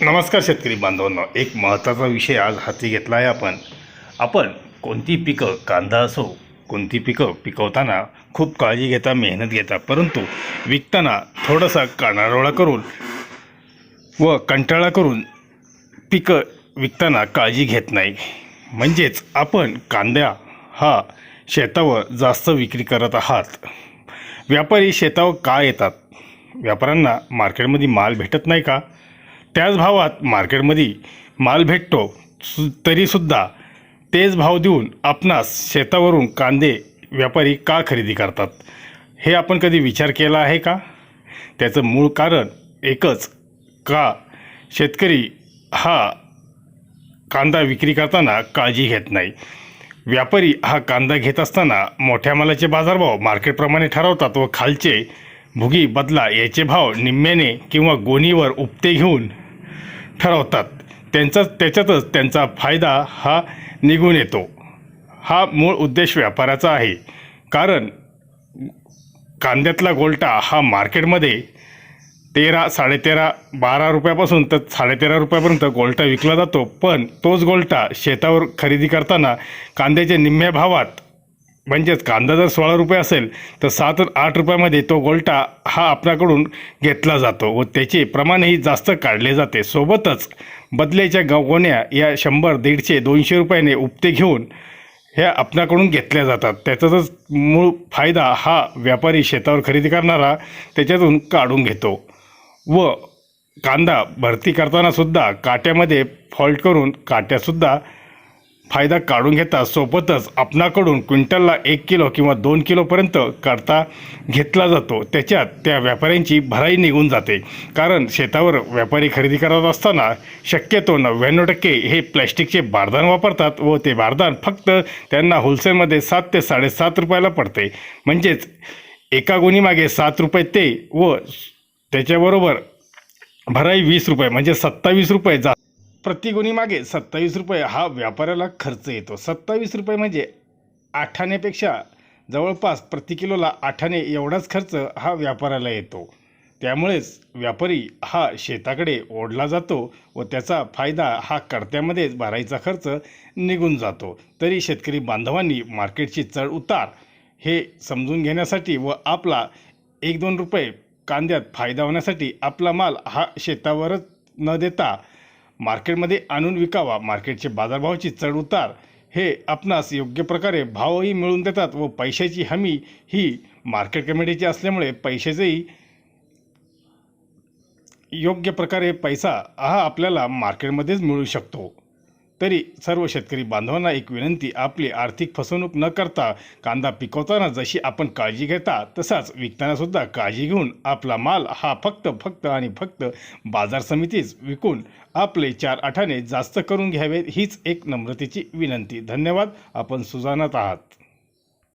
नमस्कार शेतकरी बांधवांना. एक महत्त्वाचा विषय आज हाती घेतला आहे आपण. आपण कोणती पिकं कांदा असो कोणती पिकं पिकवताना खूप काळजी घेता मेहनत घेता परंतु विकताना थोडासा कानारोळा करून व कंटाळा करून पिकं विकताना काळजी घेत नाही. म्हणजेच आपण कांद्या हा शेतावर जास्त विक्री करत आहात. व्यापारी शेतावर का येतात? व्यापाऱ्यांना मार्केटमध्ये माल भेटत नाही का? त्याच भावात मार्केटमध्ये माल भेटतो सु तरीसुद्धा तेच भाव देऊन आपणास शेतावरून कांदे व्यापारी का खरेदी करतात? हे आपण कधी विचार केला आहे का? त्याचं मूळ कारण एकच का शेतकरी हा कांदा विक्री करताना काळजी घेत नाही? व्यापारी हा कांदा घेत असताना मोठ्या मालाचे बाजारभाव मार्केटप्रमाणे ठरवतात व खालचे भुगी बदला याचे भाव निम्म्याने किंवा गोणीवर उपते घेऊन ठरवतात. त्यांचा त्याच्यातच त्यांचा फायदा हा निघून येतो. हा मूळ उद्देश व्यापाराचा आहे. कारण कांद्यातला गोल्टा हा मार्केटमध्ये तेरा साडेतेरा बारा रुपयापासून तर साडेतेरा रुपयापर्यंत गोल्टा विकला जातो. पण तोच गोल्टा शेतावर खरेदी करताना कांद्याच्या निम्म्या भावात म्हणजेच कांदा जर सोळा रुपये असेल तर सात आठ रुपयामध्ये तो गोल्टा हा आपल्याकडून घेतला जातो व त्याचे प्रमाणही जास्त काढले जाते. सोबतच बदल्याच्या गवगोण्या गोण्या या शंभर दीडशे दोनशे रुपयाने उपते घेऊन ह्या आपल्याकडून घेतल्या जातात. त्याचाच मूळ फायदा हा व्यापारी शेतावर खरेदी करणारा त्याच्यातून काढून घेतो व कांदा भरती करतानासुद्धा काट्यामध्ये फॉल्ट करून काट्यासुद्धा फायदा काढून घेतात सोबतच आपणाकडून क्विंटलला एक किलो किंवा दोन किलोपर्यंत काढता घेतला जातो. त्याच्यात त्या व्यापाऱ्यांची भराई निघून जाते. कारण शेतावर व्यापारी खरेदी करत असताना शक्यतो नव्याण्णव टक्के हे प्लॅस्टिकचे बारदान वापरतात व ते बारदान फक्त त्यांना होलसेलमध्ये सात ते साडेसात रुपयाला पडते. म्हणजेच एका गुणीमागे सात रुपये ते व त्याच्याबरोबर भराई वीस रुपये म्हणजे सत्तावीस रुपये जा प्रतिगुणी मागे सत्तावीस रुपये हा व्यापाऱ्याला खर्च येतो. सत्तावीस रुपये म्हणजे आठाण्यापेक्षा जवळपास प्रति किलोला आठाणे एवढाच खर्च हा व्यापाऱ्याला येतो. त्यामुळेच व्यापारी हा शेताकडे ओढला जातो व त्याचा फायदा हा कर्त्यामध्येच भरायचा खर्च निघून जातो. तरी शेतकरी बांधवांनी मार्केटची चढ उतार हे समजून घेण्यासाठी व आपला एक दोन रुपये कांद्यात फायदा होण्यासाठी आपला माल हा शेतावरच न देता मार्केटमध्ये आणून विकावा मार्केटचे बाजारभावाची चढ उतार हे आपणास योग्य प्रकारे भावही मिळवून देतात व पैशाची हमी ही मार्केट कमिटीची असल्यामुळे पैशाचेही योग्य प्रकारे पैसा हा आपल्याला मार्केटमध्येच मिळू शकतो. तरी सर्व शेतकरी बांधवांना एक विनंती आपली आर्थिक फसवणूक न करता कांदा पिकवताना जशी आपण काळजी घेता तसाच विकतानासुद्धा काळजी घेऊन आपला माल हा फक्त फक्त आणि फक्त बाजार समितीच विकून आपले चार आठाने जास्त करून घ्यावे हीच एक नम्रतेची विनंती. धन्यवाद. आपण सुजानात आहात.